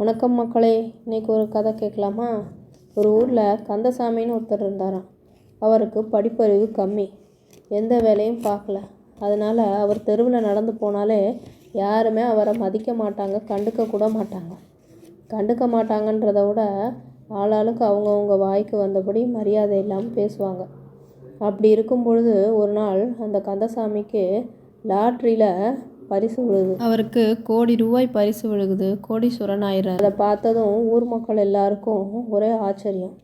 வணக்கம் மக்களே இன்றைக்கி ஒரு கதை கேட்கலாமா? ஒரு ஊரில் கந்தசாமின்னு ஒருத்தர் இருந்தாராம். அவருக்கு படிப்பறிவு கம்மி. எந்த வேலையும் பார்க்கல. அதனால் அவர் தெருவில் நடந்து போனாலே யாருமே அவரை மதிக்க மாட்டாங்க கண்டுக்க கூட மாட்டாங்க. கண்டுக்க மாட்டாங்கன்றத விட ஆளாளுக்கு அவங்கவுங்க வாய்க்கு வந்தபடி மரியாதை இல்லாமல் பேசுவாங்க. அப்படி இருக்கும் பொழுது ஒரு நாள் அந்த கந்தசாமிக்கு லாட்ரியில் பரிசு விழுகுது. அவருக்கு கோடி ரூபாய் பரிசு விழுகுது. கோடீஸ்வரன் ஆயிடுறாரு அதை பார்த்ததும் ஊர் மக்கள் எல்லாருக்கும் ஒரே ஆச்சரியம்.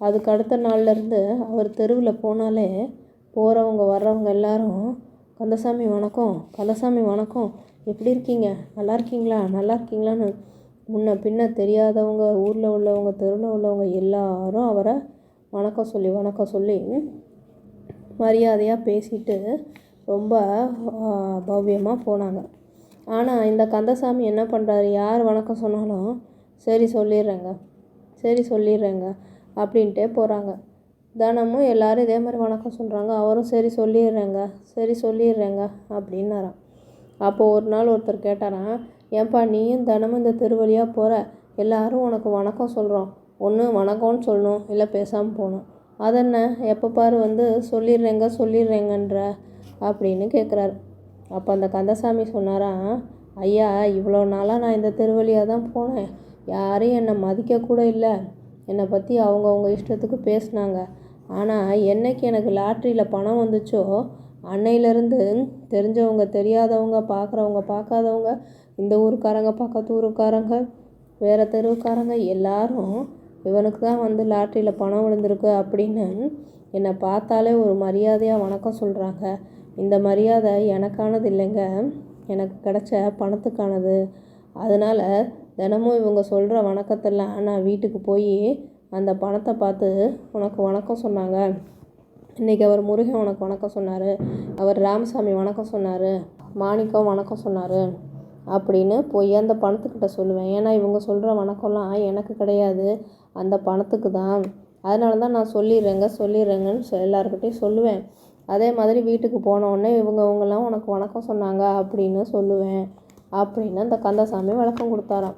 அதுக்கு அடுத்த நாள்லேருந்து அவர் தெருவில் போனாலே போகிறவங்க வர்றவங்க எல்லாரும் கந்தசாமி வணக்கம் கந்தசாமி வணக்கம். எப்படி இருக்கீங்க? நல்லா இருக்கீங்களா? நல்லா இருக்கீங்களான்னு முன்ன பின்ன தெரியாதவங்க ஊரில் உள்ளவங்க தெருவில் உள்ளவங்க எல்லாரும் அவரை வணக்கம் சொல்லி வணக்கம் சொல்லி மரியாதையாக பேசிட்டு ரொம்ப பவ்யமாக போனாங்க. ஆனால் இந்த கந்தசாமி என்ன பண்ணுறாரு யார் வணக்கம் சொன்னாலும் சரி சொல்லிடுறேங்க சரி சொல்லிடுறேங்க அப்படின்ட்டே போகிறாங்க தினமும் எல்லோரும் இதே மாதிரி வணக்கம் சொல்கிறாங்க அவரும் சரி சொல்லிடுறேங்க சரி சொல்லிடுறேங்க அப்படின்னாராம். அப்போது ஒரு நாள் ஒருத்தர் கேட்டாராம் ஏன்பா நீயும் தினமும் இந்த திருவழியாக போகிற எல்லோரும் உனக்கு வணக்கம் சொல்கிறோம் ஒன்று வணக்கம்னு சொல்லணும் இல்லை பேசாமல் போகணும். அதென்ன? எப்போ பாரு வந்து சொல்லிடுறேங்க சொல்லிடுறேங்கன்ற அப்படின்னு கேட்குறாரு அப்போ அந்த கந்தசாமி சொன்னாராம் ஐயா இவ்வளோ நாளாக நான் இந்த தெருவழியாக தான் போனேன். யாரும் என்னை மதிக்கக்கூட இல்லை. என்னை பற்றி அவங்கவுங்க இஷ்டத்துக்கு பேசினாங்க. ஆனால் என்னைக்கு எனக்கு லாட்ரியில் பணம் வந்துச்சோ அன்னையிலேருந்து தெரிஞ்சவங்க தெரியாதவங்க பார்க்குறவங்க பார்க்காதவங்க இந்த ஊருக்காரங்க பக்கத்து ஊருக்காரங்க வேறு தெருவுக்காரங்க எல்லாரும் இவனுக்கு தான் வந்து லாட்ரியில் பணம் விழுந்திருக்கு அப்படின்னு என்னை பார்த்தாலே ஒரு மரியாதையாக வணக்கம் சொல்கிறாங்க இந்த மரியாதை எனக்கானது இல்லைங்க. எனக்கு கிடச்ச பணத்துக்கானது. அதனால் தினமும் இவங்க சொல்கிற வணக்கத்தெல்லாம் நான் வீட்டுக்கு போய் அந்த பணத்தை பார்த்து உனக்கு வணக்கம் சொன்னாங்க. இன்றைக்கி அவர் முருகன் உனக்கு வணக்கம் சொன்னார். அவர் ராமசாமி வணக்கம் சொன்னார். மாணிக்கம் வணக்கம் சொன்னார். அப்படின்னு போய் அந்த பணத்துக்கிட்ட சொல்லுவேன். ஏன்னா இவங்க சொல்கிற வணக்கம்லாம் எனக்கு கிடையாது. அந்த பணத்துக்கு தான். அதனால தான் நான் சொல்லிடுறேங்க சொல்லிடுறேங்கன்னு எல்லாருக்கிட்டையும் சொல்லுவேன். அதே மாதிரி வீட்டுக்கு போனோடனே இவங்க இவங்கெல்லாம் உனக்கு வணக்கம் சொன்னாங்க அப்படின்னு சொல்லுவேன் அப்படின்னு அந்த கந்தசாமி விளக்கம் கொடுத்தாராம்.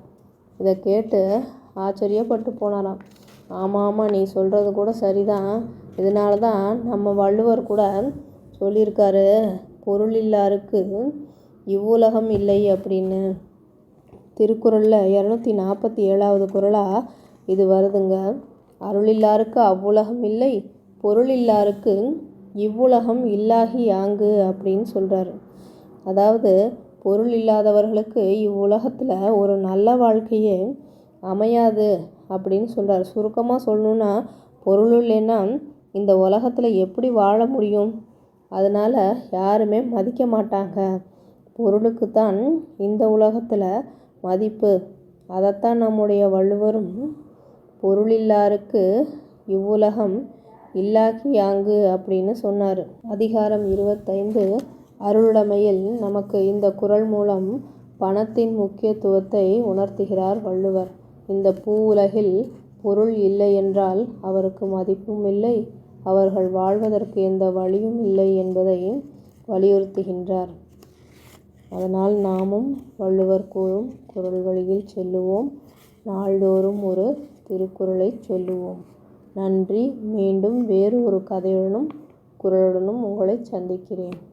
இதை கேட்டு ஆச்சரியப்பட்டு போனாராம். ஆமாம் ஆமாம் நீ சொல்கிறது கூட சரிதான். இதனால தான் நம்ம வள்ளுவர் கூட சொல்லியிருக்காரு பொருள் இல்லாருக்கு இவ்வுலகம் இல்லை அப்படின்னு. திருக்குறளில் இரநூத்தி நாற்பத்தி ஏழாவது குரலாக இது வருதுங்க. அருள் இல்லாருக்கு அவ்வுலகம் இல்லை பொருள் இல்லாருக்கு இவ்வுலகம் இல்லாகி யாங்கு? அப்படின்னு சொல்கிறாரு அதாவது பொருள் இல்லாதவர்களுக்கு இவ்வுலகத்தில் ஒரு நல்ல வாழ்க்கையே அமையாது அப்படின்னு சொல்கிறார் சுருக்கமாக சொல்லணுன்னா பொருள் இல்லைன்னா இந்த உலகத்தில் எப்படி வாழ முடியும்? அதனால் யாருமே மதிக்க மாட்டாங்க. பொருளுக்கு தான் இந்த உலகத்தில் மதிப்பு. அதைத்தான் நம்முடைய வள்ளுவரும் பொருளில்லாருக்கு இவ்வுலகம் இல்லாகி யாங்கு? அப்படின்னு சொன்னார். அதிகாரம் இருபத்தைந்து. அருளுடைமையில் நமக்கு இந்த குரல் மூலம் பணத்தின் முக்கியத்துவத்தை உணர்த்துகிறார் வள்ளுவர். இந்த பூ உலகில் பொருள் இல்லை என்றால் அவருக்கு மதிப்பும் இல்லை அவர்கள் வாழ்வதற்கு எந்த வழியும் இல்லை என்பதை வலியுறுத்துகின்றார். அதனால் நாமும் வள்ளுவர் கூறும் குரல் வழியில் செல்லுவோம். நாள்தோறும் ஒரு திருக்குறளை சொல்லுவோம். நன்றி. மீண்டும் வேறு ஒரு கதையுடனும் குரலுடனும் உங்களை சந்திக்கிறேன்.